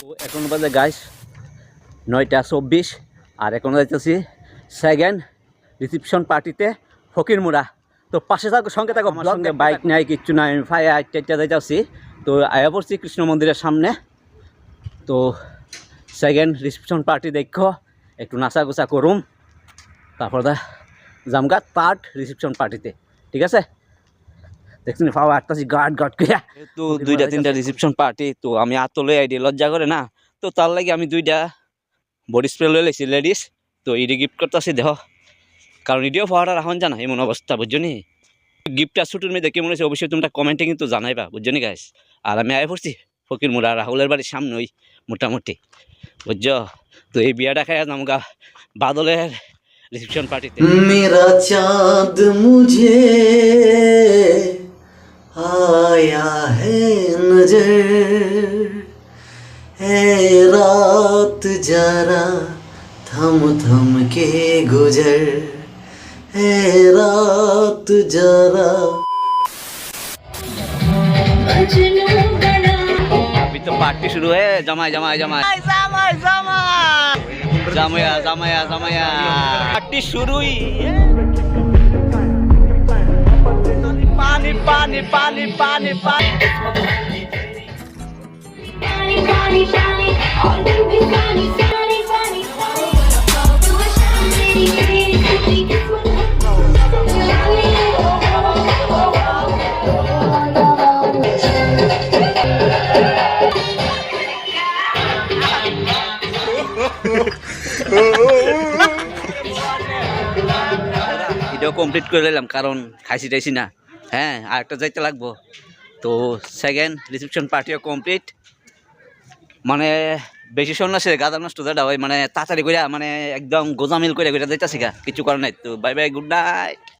তো এখন বাজে গাইস নয়টা চব্বিশ আর এখন যাইতেছি সেকেন্ড রিসিপশন পার্টিতে ফকির মুড়া তো পাশে থাকো সঙ্গে থাকো আমার সঙ্গে বাইক নাই কিচ্ছু নাই আমি ফাই আটটা যাইতেছি। তো আয়া পড়ছি কৃষ্ণ মন্দিরের সামনে। তো সেকেন্ড রিসিপশন পার্টি দেখো একটু নাচা গোসা করুম। তারপর দা জামগা থার্ড রিসেপশন পার্টিতে ঠিক আছে? দেখছেন পাওয়া আটটাছি গার্ড গার্ড করে তো দুইটা, তিনটা রিসেপশন পার্টি তো আমি আতলে আইডি, লজ্জা করে না? তো তার লাগে আমি দুইটা বডি স্প্রে লয়ে লেছি লেডিস তো ইডি গিফট করতেছি দেহ কারণ ইডিও পাওয়াটা রাখুন জানা, এমন অবস্থা, বুঝছ নি? গিফটটা ছুটির মেয়ে কেমন হয়েছে, অবশ্যই তোমরা কমেন্টে কিন্তু জানাইবা, বুঝছ নি গাইস আর আমি আয় পড়ছি, ফকির মুড়া রাহুলের বাড়ির সামনে ওই মোটামুটি, বুঝছ? তো এই বিয়াটা খাই আমগা বাদলের রিসেপশন পার্টিতে मेरा चांद मुझे आया है नजर है रात जरा थम थम के गुजर है रात जरा अभी तो पार्टी शुरू है जमाए जमाए जमाए जमाया जमाया জামাইয়া জামাইয়া জামাইয়া। পার্টি শুরুই। পানি পানি পানি পানি পানি। ভিডিও কমপ্লিট করে নিলাম, কারণ খাইছি টাইছি না। হ্যাঁ আর একটা যাইতে লাগবো। তো সেকেন্ড রিসেপশন পার্টিও কমপ্লিট মানে বেশি সন্ন্যাসে গাদা নষ্ট দাদা ওই মানে তাড়াতাড়ি করে মানে একদম গোজামিল করে করে যাইতেছি গা, কিছু করার নাই। তো বাই বাই গুড নাইট